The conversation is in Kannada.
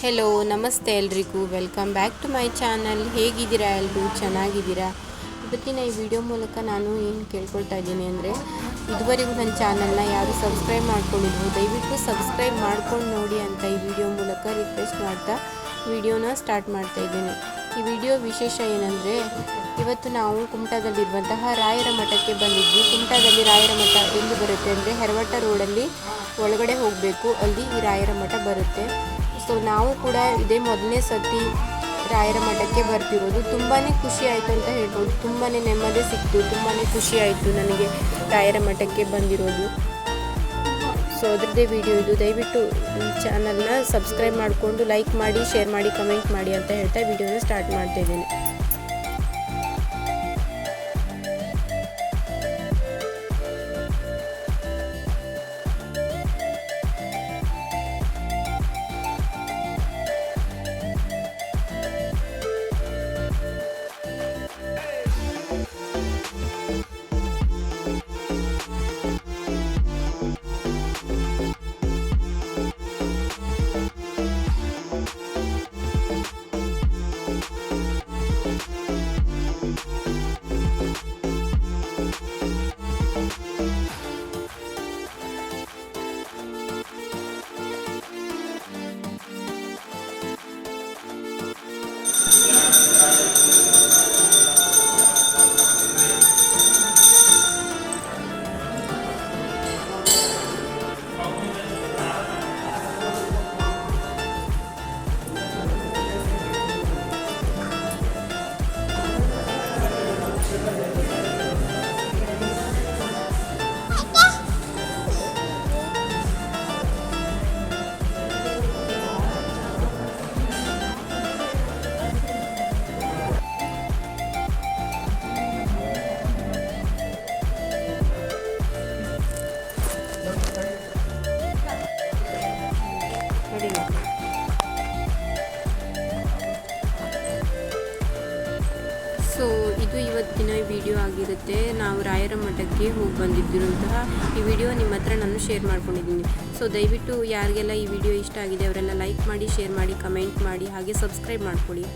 ಹೆಲೋ ನಮಸ್ತೆ ಎಲ್ರಿಗೂ. Welcome back to my channel ಹೇಗಿದ್ದೀರಾ ಎಲ್ಲರೂ ಚೆನ್ನಾಗಿದ್ದೀರಾ? ಇವತ್ತಿನ ಈ ವಿಡಿಯೋ ಮೂಲಕ ನಾನು ಏನು ಕೇಳ್ಕೊಳ್ತಾ ಇದ್ದೀನಿ ಅಂದರೆ, ಇದುವರೆಗೂ ನನ್ನ ಚಾನಲ್ನ ಯಾರು ಸಬ್ಸ್ಕ್ರೈಬ್ ಮಾಡ್ಕೊಂಡಿದ್ರು ದಯವಿಟ್ಟು ಸಬ್ಸ್ಕ್ರೈಬ್ ಮಾಡ್ಕೊಂಡು ನೋಡಿ ಅಂತ ಈ ವಿಡಿಯೋ ಮೂಲಕ ರಿಕ್ವೆಸ್ಟ್ ಮಾಡ್ತಾ ವಿಡಿಯೋನ ಸ್ಟಾರ್ಟ್ ಮಾಡ್ತಾ ಇದ್ದೀನಿ. ಈ ವಿಡಿಯೋ ವಿಶೇಷ ಏನಂದರೆ, ಇವತ್ತು ನಾವು ಕುಮಟಾದಲ್ಲಿರುವಂತಹ ರಾಯರ ಮಠಕ್ಕೆ ಬಂದಿದ್ವಿ. ಕುಮಟಾದಲ್ಲಿ ರಾಯರ ಮಠ ಎಲ್ಲಿ ಬರುತ್ತೆ ಅಂದರೆ, ಹೆರವಟ್ಟ ರೋಡಲ್ಲಿ ಒಳಗಡೆ ಹೋಗಬೇಕು. ಅಲ್ಲಿ ಈ ರಾಯರ ಮಠ ಬರುತ್ತೆ. ಸೊ ನಾವು ಕೂಡ ಇದೇ ಮೊದಲನೇ ಸತಿ ರಾಯರ ಮಠಕ್ಕೆ ಬರ್ತಿರೋದು. ತುಂಬಾ ಖುಷಿ ಆಯಿತು ಅಂತ ಹೇಳ್ಬೋದು. ತುಂಬಾ ನೆಮ್ಮದಿ ಸಿಕ್ತು. ತುಂಬಾ ಖುಷಿ ಆಯಿತು ನನಗೆ ರಾಯರ ಮಠಕ್ಕೆ ಬಂದಿರೋದು. ಸೊ ಅದರದ್ದೇ ವಿಡಿಯೋ ಇದು. ದಯವಿಟ್ಟು ಈ ಚಾನಲ್ನ ಸಬ್ಸ್ಕ್ರೈಬ್ ಮಾಡಿಕೊಂಡು ಲೈಕ್ ಮಾಡಿ ಶೇರ್ ಮಾಡಿ ಕಮೆಂಟ್ ಮಾಡಿ ಅಂತ ಹೇಳ್ತಾ ವಿಡಿಯೋನ ಸ್ಟಾರ್ಟ್ ಮಾಡ್ತಾ ಇದ್ದೀನಿ. ಸೊ ಇದು ಇವತ್ತಿನ ವಿಡಿಯೋ ಆಗಿರುತ್ತೆ. ನಾವು ರಾಯರ ಮಠಕ್ಕೆ ಹೋಗಿ ಬಂದಿದ್ದಿರುವಂತಹ ಈ ವಿಡಿಯೋ ನಿಮ್ಮ ಹತ್ರ ನಾನು ಶೇರ್ ಮಾಡ್ಕೊಂಡಿದ್ದೀನಿ. ಸೊ ದಯವಿಟ್ಟು ಯಾರಿಗೆಲ್ಲ ಈ ವಿಡಿಯೋ ಇಷ್ಟ ಆಗಿದೆ, ಅವರೆಲ್ಲ ಲೈಕ್ ಮಾಡಿ ಶೇರ್ ಮಾಡಿ ಕಮೆಂಟ್ ಮಾಡಿ, ಹಾಗೆ ಸಬ್ಸ್ಕ್ರೈಬ್ ಮಾಡ್ಕೊಳ್ಳಿ.